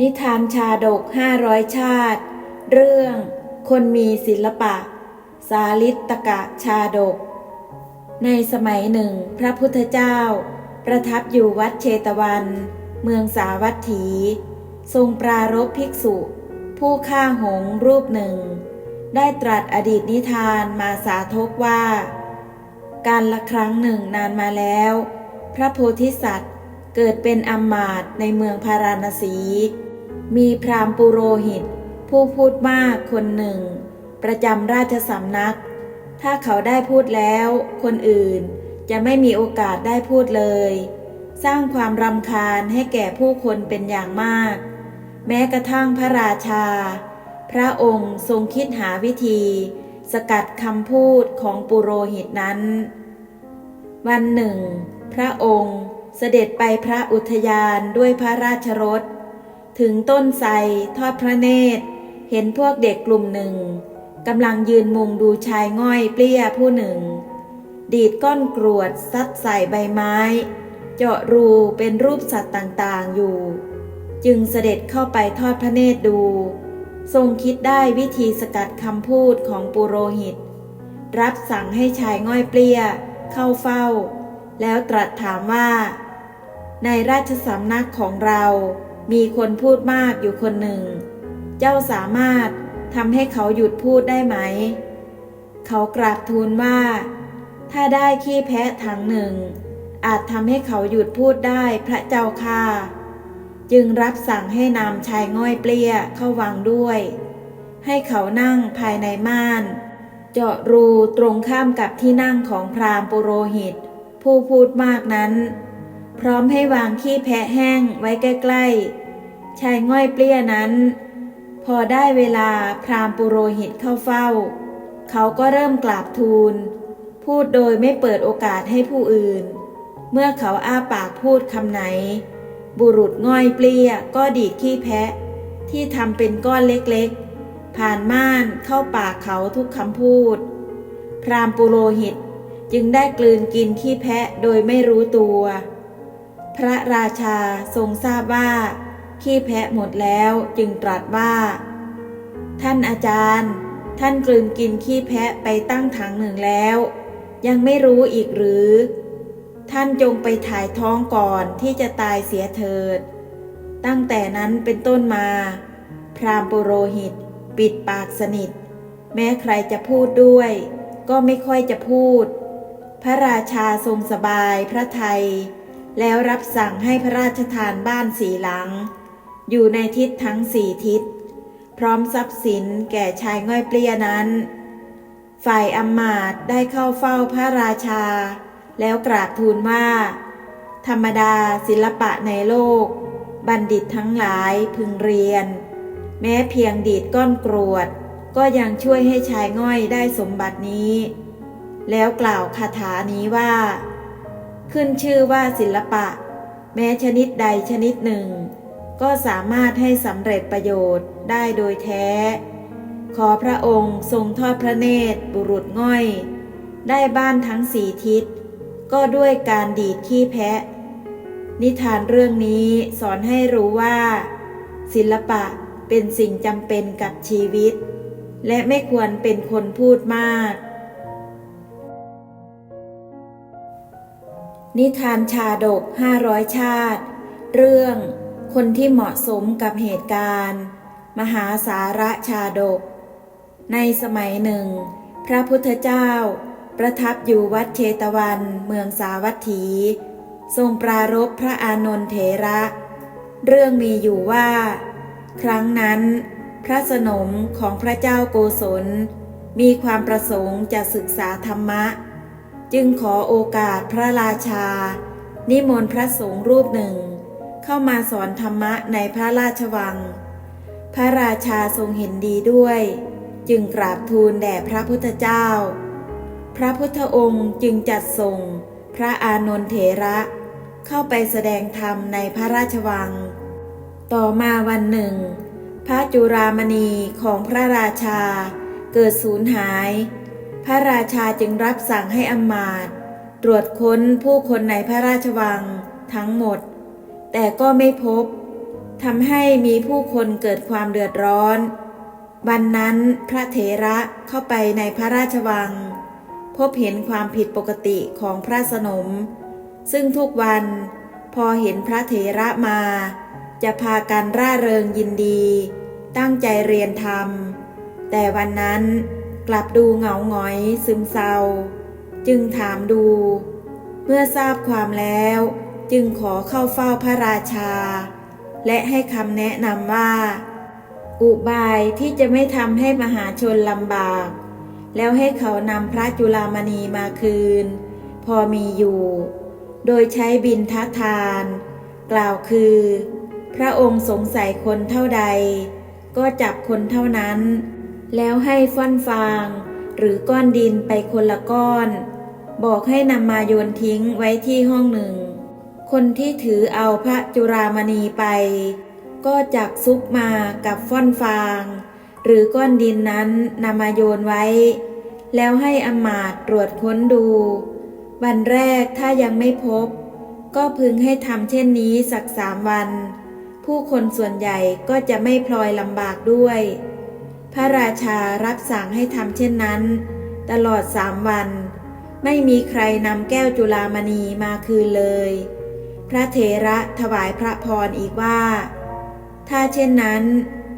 นิทานชาดกห้าร้อยชาติ เรื่อง คนมีศิลปะ สาลิตกะชาดก ในสมัยหนึ่ง พระพุทธเจ้า ประทับอยู่วัดเชตวัน เมืองสาวัตถี ทรงปรารภภิกษุ ผู้ฆ่าหงรูปหนึ่ง ได้ตรัสอดีตนิทานมาสาธกว่า การละครั้งหนึ่งนานมาแล้ว พระโพธิสัตว์ เกิดเป็นอมมาตในเมืองพาราณสี มีพราหมณ์ปุโรหิต ผู้พูดมากคนหนึ่ง ประจำราชสำนัก ถ้าเขาได้พูดแล้ว คนอื่นจะไม่มีโอกาสได้พูดเลย สร้างความรำคาญให้แก่ผู้คนเป็นอย่างมาก แม้กระทั่งพระราชา พระองค์ทรงคิดหาวิธี สกัดคำพูดของปุโรหิตนั้น วันหนึ่ง พระองค์ เสด็จไปพระอุทยานด้วยพระราชรถ ถึงต้นไทรทอดพระเนตร เห็นพวกเด็กกลุ่มหนึ่งกำลังยืนมุงดูชายง่อยเปลี้ยผู้หนึ่ง ดีดก้อนกรวดซัดใส่ใบไม้ เจาะรูเป็นรูปสัตว์ต่างๆอยู่ จึงเสด็จเข้าไปทอดพระเนตรดู ทรงคิดได้วิธีสกัดคำพูดของปุโรหิต รับสั่งให้ชายง่อยเปลี้ยเข้าเฝ้า แล้วตรัสถามว่า ในราชสำนักของเรามีคนพูดมากอยู่คนหนึ่ง เจ้าสามารถทำให้เขาหยุดพูดได้ไหม เขากราบทูลว่า ถ้าได้ขี้แพะถังหนึ่ง อาจทำให้เขาหยุดพูดได้พระเจ้าค่ะ จึงรับสั่งให้นำชายง่อยเปลี้ยเข้าวังด้วย ให้เขานั่งภายในม่าน เจาะรูตรงข้ามกับที่นั่งของพราหมณ์ปุโรหิต ผู้พูดมากนั้น พร้อมให้วางขี้แพะแห้งไว้ใกล้ ๆ ชายง่อยเปลี้ยนั้น พอได้เวลาพรามปุโรหิตเข้าเฝ้า เขาก็เริ่มกราบทูล พูดโดยไม่เปิดโอกาสให้ผู้อื่น เมื่อเขาอ้าปากพูดคำไหน บุรุษง่อยเปลี้ยก็ดีดขี้แพะ ที่ทำเป็นก้อนเล็กๆ ผ่านม่านเข้าปากเขาทุกคำพูด พรามปุโรหิต จึงได้กลืนกินขี้แพะโดยไม่รู้ตัว พระราชาทรงทราบว่า ขี้แพะหมดแล้วจึงตรัสว่า ท่านอาจารย์ ท่านกลืนกินขี้แพะไปตั้งถังหนึ่งแล้ว ยังไม่รู้อีกหรือ ท่านจงไปถ่ายท้องก่อนที่จะตายเสียเถิด ตั้งแต่นั้นเป็นต้นมา พรามปุโรหิต ปิดปากสนิท แม้ใครจะพูดด้วยก็ไม่ค่อยจะพูด พระราชาทรงสบายพระไทย แล้วรับสั่งให้พระราชทานบ้านสีหลัง อยู่ในทิศทั้งสี่ทิศ พร้อมทรัพย์สินแก่ชายง่อยเปลี้ยนั้น ฝ่ายอำมาตได้เข้าเฝ้าพระราชา แล้วกราบทูลว่า ธรรมดาศิลปะในโลก บัณฑิตทั้งหลายพึงเรียน แม้เพียงดีดก้อนกรวด ก็ยังช่วยให้ชายง่อยได้สมบัตินี้ แล้วกล่าวคาถานี้ว่า ขึ้นชื่อว่าศิลปะ แม้ชนิดใดชนิดหนึ่ง ก็สามารถให้สำเร็จประโยชน์ได้โดยแท้ ขอพระองค์ทรงทอดพระเนตรบุรุษง่อย ได้บ้านทั้งสี่ทิศ ก็ด้วยการดีดขี้แพะ นิทานเรื่องนี้สอนให้รู้ว่า ศิลปะเป็นสิ่งจำเป็นกับชีวิต และไม่ควรเป็นคนพูดมาก นิทานชาดกห้าร้อยชาติ เรื่อง คนที่เหมาะสมกับเหตุการณ์ มหาสาระชาดก ในสมัยหนึ่ง พระพุทธเจ้า ประทับอยู่วัดเชตวัน เมืองสาวัตถี ทรงปรารภพระอานนทเถระ เรื่องมีอยู่ว่า ครั้งนั้น พระสนมของพระเจ้าโกศล มีความประสงค์จะศึกษาธรรมะ จึงขอโอกาสพระราชา นิมนต์พระสงฆ์รูปหนึ่ง เข้ามาสอนธรรมะในพระราชวัง พระราชาทรงเห็นดีด้วย จึงกราบทูลแด่พระพุทธเจ้า พระพุทธองค์จึงจัดส่งพระอานนทเถระเข้าไปแสดงธรรมในพระราชวัง ต่อมาวันหนึ่ง พระจุรามณีของพระราชาเกิดสูญหาย พระราชาจึงรับสั่งให้อำมาต์ตรวจค้นผู้คนในพระราชวังทั้งหมด แต่ก็ไม่พบทำให้มีผู้คนเกิดความเดือดร้อน วันนั้นพระเถระเข้าไปในพระราชวัง พบเห็นความผิดปกติของพระสนม ซึ่งทุกวันพอเห็นพระเถระมา จะพากันร่าเริงยินดี ตั้งใจเรียนธรรม แต่วันนั้น กลับดูเหงาหงอยซึมเศร้า จึงถามดู เมื่อทราบความแล้ว จึงขอเข้าเฝ้าพระราชา และให้คำแนะนำว่า อุบายที่จะไม่ทำให้มหาชนลำบาก แล้วให้เขานำพระจุลามณีมาคืน พอมีอยู่ โดยใช้บินททาน กล่าวคือ พระองค์สงสัยคนเท่าใด ก็จับคนเท่านั้น แล้วให้ฟ่อนฟาง หรือก้อนดินไปคนละก้อน บอกให้นำมาโยนทิ้งไว้ที่ห้องหนึ่ง คนที่ถือเอาพระจุรามณีไป ก็จักซุกมากับฟ่อนฟาง หรือก้อนดินนั้นนำมาโยนไว้ แล้วให้อมาต์ตรวจค้นดู วันแรกถ้ายังไม่พบ ก็พึงให้ทำเช่นนี้สักสามวัน ผู้คนส่วนใหญ่ก็จะไม่พลอยลำบากด้วย พระราชารับสั่งให้ทำเช่นนั้น ตลอดสามวัน ไม่มีใครนำแก้วจุลามณีมาคืนเลย พระเถระถวายพระพรอีกว่า ถ้าเช่นนั้น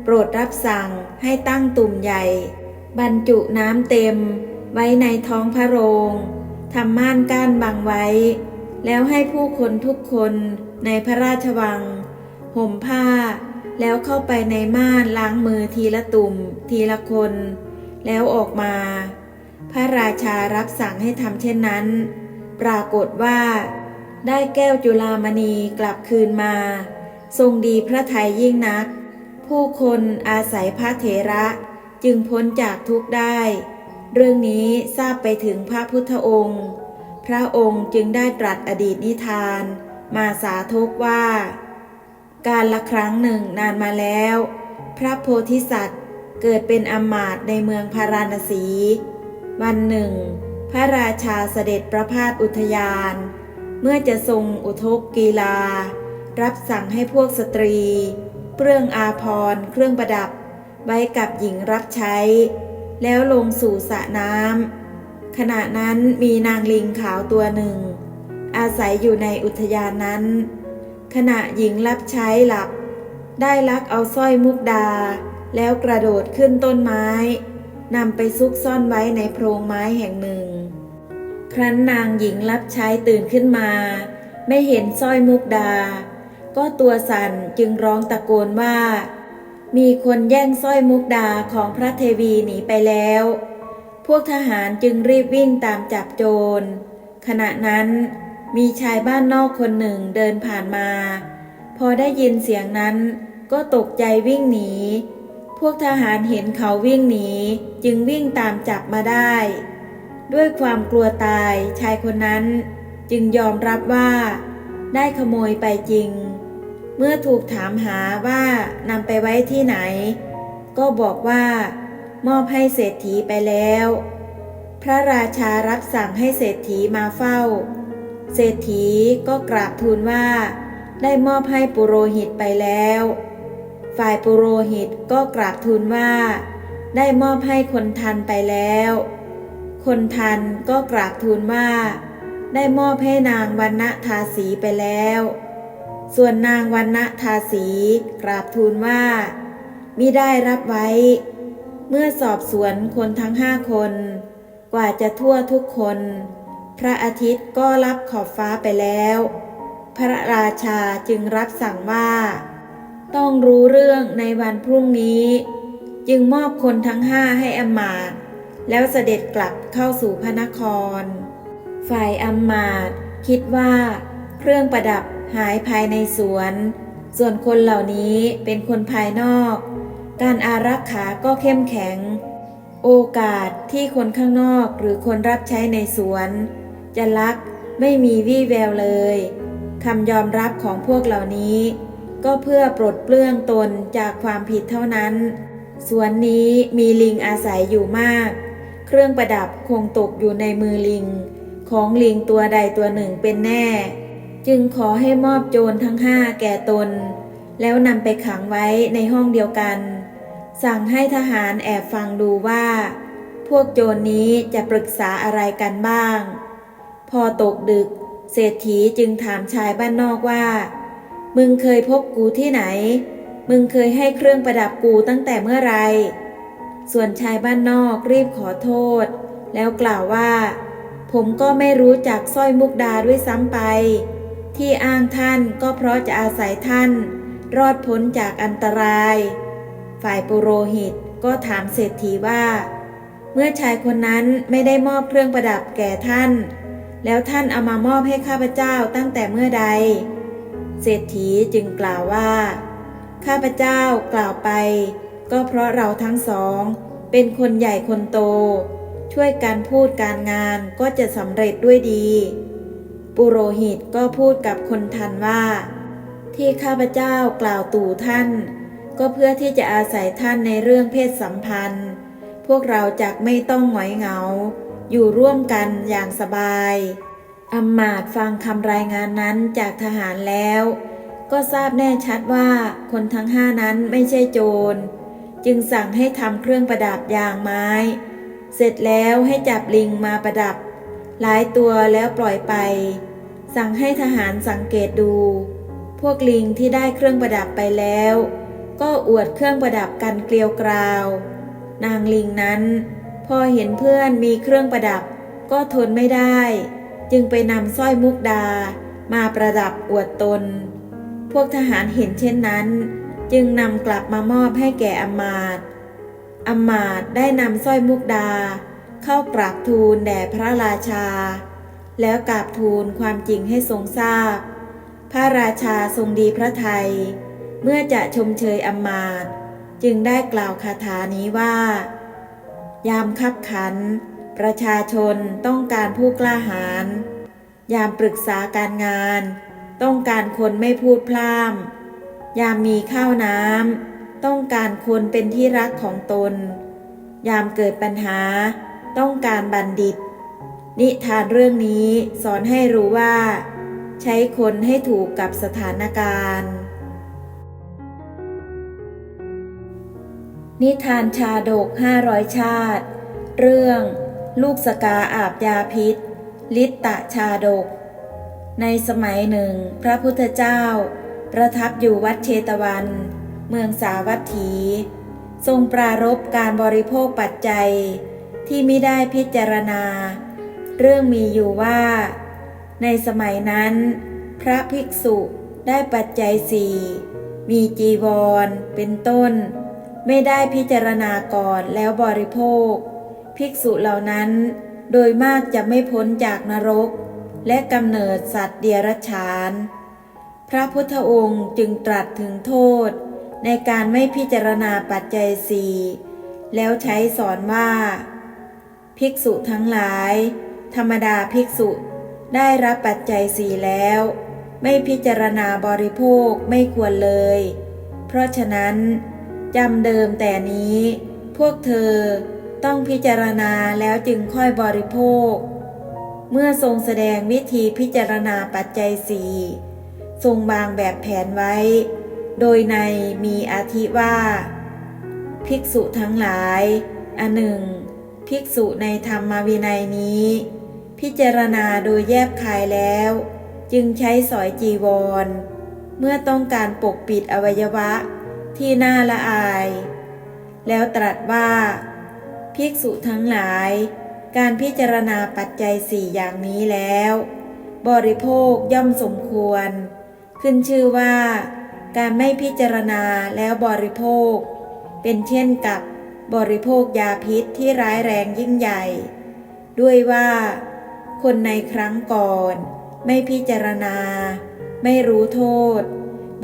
โปรดรับสั่งให้ตั้งตุ่มใหญ่ บรรจุน้ำเต็ม ไว้ในท้องพระโรงทำม่านก้านบังไว้ แล้วให้ผู้คนทุกคนในพระราชวัง ห่มผ้า แล้วเข้าไปในม่านล้างมือทีละตุ่ม ทีละคน แล้วออกมา พระราชารับสั่งให้ทำเช่นนั้น ปรากฏว่า ได้แก้วจุลามณีกลับคืนมา ทรงดีพระทัยยิ่งนัก ผู้คนอาศัยพระเถระจึงพ้นจากทุกข์ได้ เรื่องนี้ทราบไปถึงพระพุทธองค์ พระองค์จึงได้ตรัสอดีตนิทาน มาสาธกว่า การละครั้งหนึ่งนานมาแล้ว พระโพธิสัตว์เกิดเป็นอมาตในเมืองพาราณสี วันหนึ่ง พระราชาเสด็จประพาสอุทยาน เมื่อจะทรงอุทกกีฬา รับสั่งให้พวกสตรี เปลื้องอาภรเครื่องประดับไว้กับหญิงรับใช้ แล้วลงสู่สระน้ำขณะนั้นมีนางลิงขาวตัวหนึ่ง อาศัยอยู่ในอุทยานนั้น ขณะหญิงรับใช้หลับ ได้ลักเอาสร้อยมุกดา แล้วกระโดดขึ้นต้นไม้นำไปซุกซ่อนไว้ในโพรงไม้แห่งหนึ่ง ครั้นนางหญิงรับใช้ตื่นขึ้นมา ไม่เห็นสร้อยมุกดา ก็ตัวสั่นจึงร้องตะโกนว่า มีคนแย่งสร้อยมุกดาของพระเทวีหนีไปแล้ว พวกทหารจึงรีบวิ่งตามจับโจร ขณะนั้น มีชายบ้านนอกคนหนึ่งเดินผ่านมา พอได้ยินเสียงนั้นก็ตกใจวิ่งหนี พวกทหารเห็นเขาวิ่งหนี จึงวิ่งตามจับมาได้ ด้วยความกลัวตายชายคนนั้นจึงยอมรับว่า ได้ขโมยไปจริง เมื่อถูกถามหาว่านำไปไว้ที่ไหน ก็บอกว่ามอบให้เศรษฐีไปแล้ว พระราชารับสั่งให้เศรษฐีมาเฝ้า เศรษฐีก็กราบทูลว่า ได้มอบให้ปุโรหิตไปแล้ว ฝ่ายปุโรหิตก็กราบทูลว่า ได้มอบให้คนทันไปแล้ว คนทันก็กราบทูลว่า ได้มอบให้นางวันณทาสีไปแล้ว ส่วนนางวันณทาสีกราบทูลว่ามิได้รับไว้ เมื่อสอบสวนคนทั้งห้าคน กว่าจะทั่วทุกคน ระอาทิตย์ก็รับขอบฟ้าไปแล้ว พระราชาจึงรับสั่งว่า ต้องรู้เรื่องในวันพรุ่งนี้ จึงมอบคนทั้งห้าให้อำมาตแล้วเสด็จกลับเข้าสู่พระนคร ฝ่ายอำมาตคิดว่า เครื่องประดับหายภายในสวน ส่วนคนเหล่านี้เป็นคนภายนอก การอารักขาก็เข้มแข็ง โอกาสที่คนข้างนอกหรือคนรับใช้ในสวน จะลักไม่มีวี่แววเลยคำยอมรับของพวกเหล่านี้ ก็เพื่อปลดเปลื้องตนจากความผิดเท่านั้น สวนนี้มีลิงอาศัยอยู่มาก เครื่องประดับคงตกอยู่ในมือลิง ของลิงตัวใดตัวหนึ่งเป็นแน่ จึงขอให้มอบโจรทั้งห้าแก่ตน แล้วนำไปขังไว้ในห้องเดียวกัน สั่งให้ทหารแอบฟังดูว่า พวกโจรนี้จะปรึกษาอะไรกันบ้าง พอตกดึก เศรษฐีจึงถามชายบ้านนอกว่า มึงเคยพบกูที่ไหน มึงเคยให้เครื่องประดับกูตั้งแต่เมื่อไหรส่วนชายบ้านนอกรีบขอโทษ แล้วกล่าวว่า ผมก็ไม่รู้จักสร้อยมุกดาด้วยซ้ำไป ที่อ้างท่านก็เพราะจะอาศัยท่าน รอดพ้นจากอันตราย ฝ่ายปุโรหิตก็ถามเศรษฐีว่า เมื่อชายคนนั้นไม่ได้มอบเครื่องประดับแก่ท่าน แล้วท่านเอามามอบให้ข้าพเจ้าตั้งแต่เมื่อใด เศรษฐีจึงกล่าวว่า ข้าพเจ้ากล่าวไป ก็เพราะเราทั้งสอง เป็นคนใหญ่คนโต ช่วยการพูดการงานก็จะสำเร็จด้วยดี ปุโรหิตก็พูดกับคนทันว่า ที่ข้าพเจ้ากล่าวตู่ท่าน ก็เพื่อที่จะอาศัยท่านในเรื่องเพศสัมพันธ์ พวกเราจักไม่ต้องหงอยเหงา อยู่ร่วมกันอย่างสบายอำมาตฟังคำรายงานนั้นจากทหารแล้ว ก็ทราบแน่ชัดว่าคนทั้งห้านั้นไม่ใช่โจร จึงสั่งให้ทำเครื่องประดับอย่างไม้ เสร็จแล้วให้จับลิงมาประดับ หลายตัวแล้วปล่อยไป สั่งให้ทหารสังเกตดู พวกลิงที่ได้เครื่องประดับไปแล้ว ก็อวดเครื่องประดับกันเกลียวกราว นางลิงนั้น อเห็นเพื่อนมีเครื่องประดับ ก็ทนไม่ได้ จึงไปนำสร้อยมุกดา มาประดับอวดตน พวกทหารเห็นเช่นนั้น จึงนำกลับมามอบให้แก่อมาตอมาตได้นำสร้อยมุกดา เข้ากราบทูลแด่พระราชา แล้วกราบทูลความจริงให้ทรงทราบ พระราชาทรงดีพระทัยเมื่อจะชมเชยอมาตจึงได้กล่าวคาถานี้ว่า ยามคับขัน ประชาชนต้องการผู้กล้าหาญ ยามปรึกษาการงาน ต้องการคนไม่พูดพล่ำยามมีข้าวน้ำต้องการคนเป็นที่รักของตน ยามเกิดปัญหา ต้องการบัณฑิต นิทานเรื่องนี้สอนให้รู้ว่า ใช้คนให้ถูกกับสถานการณ์ นิทานชาดกห้าร้อยชาติ เรื่อง ลูกสกาอาบยาพิษ ลิตตะชาดก ในสมัยหนึ่ง พระพุทธเจ้า ประทับอยู่วัดเชตวัน เมืองสาวัตถี ทรงปรารบการบริโภคปัจจัย ที่ไม่ได้พิจารณา เรื่องมีอยู่ว่า ในสมัยนั้น พระภิกษุได้ปัจจัยสี่มีจีวรเป็นต้น ไม่ได้พิจารณาก่อนแล้วบริโภค ภิกษุเหล่านั้น โดยมากจะไม่พ้นจากนรก และกำเนิดสัตว์เดรัจฉาน พระพุทธองค์จึงตรัสถึงโทษ ในการไม่พิจารณาปัจจัยสี่แล้วใช้สอนว่า ภิกษุทั้งหลาย ธรรมดาภิกษุได้รับปัจจัยสี่แล้ว ไม่พิจารณาบริโภคไม่ควรเลย เพราะฉะนั้น จำเดิมแต่นี้ พวกเธอต้องพิจารณาแล้วจึงค่อยบริโภค เมื่อทรงแสดงวิธีพิจารณาปัจจัยสี่ทรงบางแบบแผนไว้ โดยในมีอาทิว่า ภิกษุทั้งหลาย อันหนึ่ง ภิกษุในธรรมวินัยนี้ พิจารณาโดยแยบคายแล้ว จึงใช้สอยจีวร เมื่อต้องการปกปิดอวัยวะ ที่น่าละอาย แล้วตรัสว่า ภิกษุทั้งหลาย การพิจารณาปัจจัยสี่อย่างนี้แล้ว บริโภคย่อมสมควร ขึ้นชื่อว่า การไม่พิจารณาแล้วบริโภค เป็นเช่นกับบริโภคยาพิษที่ร้ายแรงยิ่งใหญ่ ด้วยว่า คนในครั้งก่อน ไม่พิจารณา ไม่รู้โทษ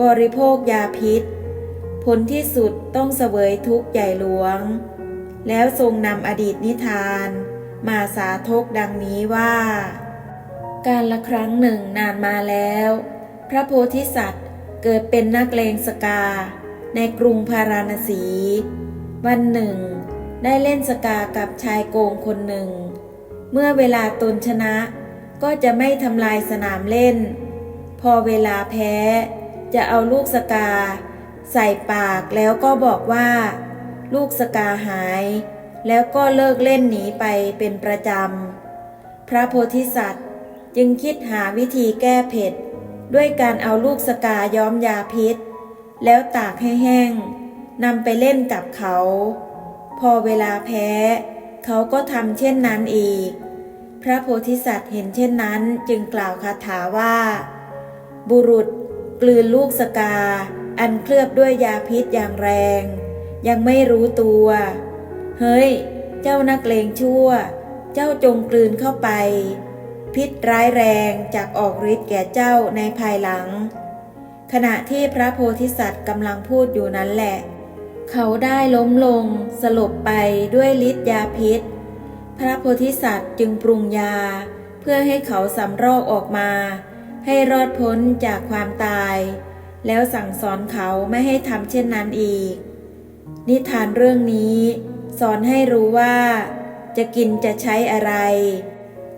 บริโภคยาพิษ ผลที่สุดต้องเสวยทุกข์ใหญ่หลวง แล้วทรงนำอดีตนิทาน มาสาธกดังนี้ว่า การละครั้งหนึ่งนานมาแล้ว พระโพธิสัตว์เกิดเป็นนักเลงสกา ในกรุงพาราณสี วันหนึ่ง ได้เล่นสกากับชายโกงคนหนึ่ง เมื่อเวลาตนชนะก็จะไม่ทำลายสนามเล่น พอเวลาแพ้จะเอาลูกสกา ใส่ปากแล้วก็บอกว่า ลูกสกาหาย แล้วก็เลิกเล่นหนีไปเป็นประจำ พระโพธิสัตว์จึงคิดหาวิธีแก้เผ็ด ด้วยการเอาลูกสกาย้อมยาพิษ แล้วตากให้แห้งนำไปเล่นกับเขา พอเวลาแพ้ เขาก็ทำเช่นนั้นอีก พระโพธิสัตว์เห็นเช่นนั้นจึงกล่าวคาถาว่า บุรุษกลืนลูกสกา อันเคลือบด้วยยาพิษอย่างแรง ยังไม่รู้ตัว เฮ้ย เจ้านักเลงชั่ว เจ้าจงกลืนเข้าไป พิษร้ายแรงจากออกฤทธิ์แก่เจ้าในภายหลัง ขณะที่พระโพธิสัตว์กำลังพูดอยู่นั้นแหละ เขาได้ล้มลงสลบไปด้วยฤทธิ์ยาพิษ พระโพธิสัตว์จึงปรุงยา เพื่อให้เขาสำรอกออกมา ให้รอดพ้นจากความตาย แล้วสั่งสอนเขาไม่ให้ทำเช่นนั้นอีก นิทานเรื่องนี้ สอนให้รู้ว่า จะกินจะใช้อะไร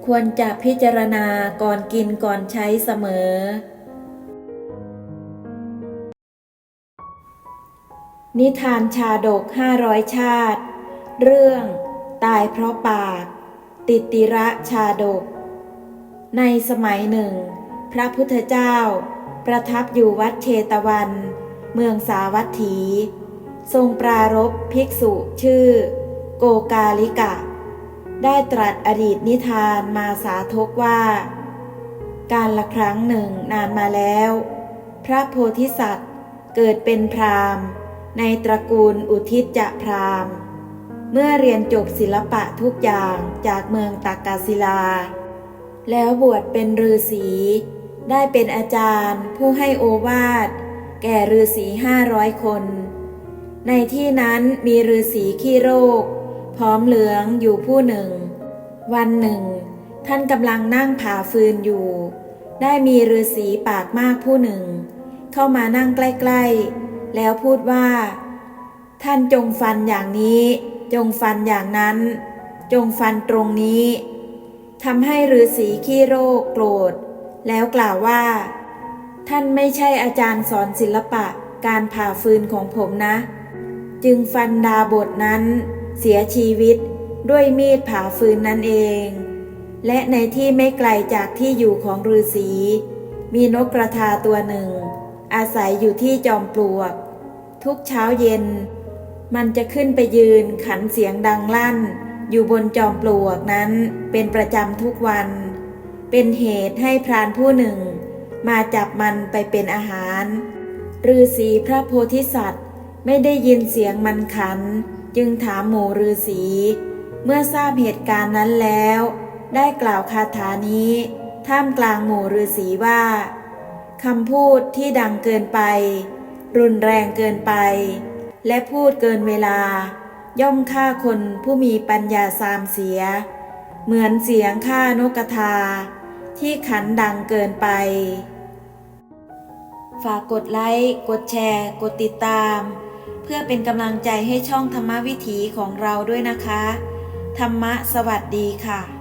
ควรจะพิจารณาก่อนกินก่อนใช้เสมอ นิทานชาดกห้าร้อยชาติ เรื่อง ตายเพราะปาก ติติระชาดก ในสมัยหนึ่ง พระพุทธเจ้า ประทับอยู่วัดเชตวัน เมืองสาวัตถี ทรงปรารบภิกษุชื่อ โกกาลิกะ ได้ตรัสอดีตนิทานมาสาธกว่า การละครั้งหนึ่งนานมาแล้ว พระโพธิสัตว์เกิดเป็นพราหมณ์ ในตระกูลอุทิศจะพราหมณ์ เมื่อเรียนจบศิลปะทุกอย่างจากเมืองตากาศิลา แล้วบวชเป็นฤาษี ได้เป็นอาจารย์ผู้ให้โอวาท แก่ฤาษีห้าร้อยคน ในที่นั้นมีฤาษีขี้โรค พร้อมเหลืองอยู่ผู้หนึ่ง วันหนึ่ง ท่านกำลังนั่งผ่าฟืนอยู่ ได้มีฤาษีปากมากผู้หนึ่ง เข้ามานั่งใกล้ ๆ แล้วพูดว่า ท่านจงฟันอย่างนี้ จงฟันอย่างนั้น จงฟันตรงนี้ทำให้ฤาษีขี้โรคโกรธ แล้วกล่าวว่า ท่านไม่ใช่อาจารย์สอนศิลปะการผ่าฟืนของผมนะ จึงฟันดาบทนั้นเสียชีวิตด้วยมีดผ่าฟืนนั่นเอง และในที่ไม่ไกลจากที่อยู่ของฤาษี มีนกกระทาตัวหนึ่ง อาศัยอยู่ที่จอมปลวก ทุกเช้าเย็น มันจะขึ้นไปยืนขันเสียงดังลั่น อยู่บนจอมปลวกนั้นเป็นประจำทุกวัน เป็นเหตุให้พรานผู้หนึ่ง มาจับมันไปเป็นอาหารฤาษีพระโพธิสัตว์ไม่ได้ยินเสียงมันขัน จึงถามหมู่ฤาษีเมื่อทราบเหตุการณ์นั้นแล้ว ได้กล่าวคาถานี้ ท่ามกลางหมู่ฤาษีว่าคำพูดที่ดังเกินไป รุนแรงเกินไป และพูดเกินเวลา ย่อมฆ่าคนผู้มีปัญญาสามเสีย เหมือนเสียงฆ่านกกระทา ที่ขันดังเกินไป ฝากกดไลค์ กดแชร์ กดติดตาม เพื่อเป็นกำลังใจให้ช่องธรรมวิถีของเราด้วยนะคะ ธรรมะสวัสดีค่ะ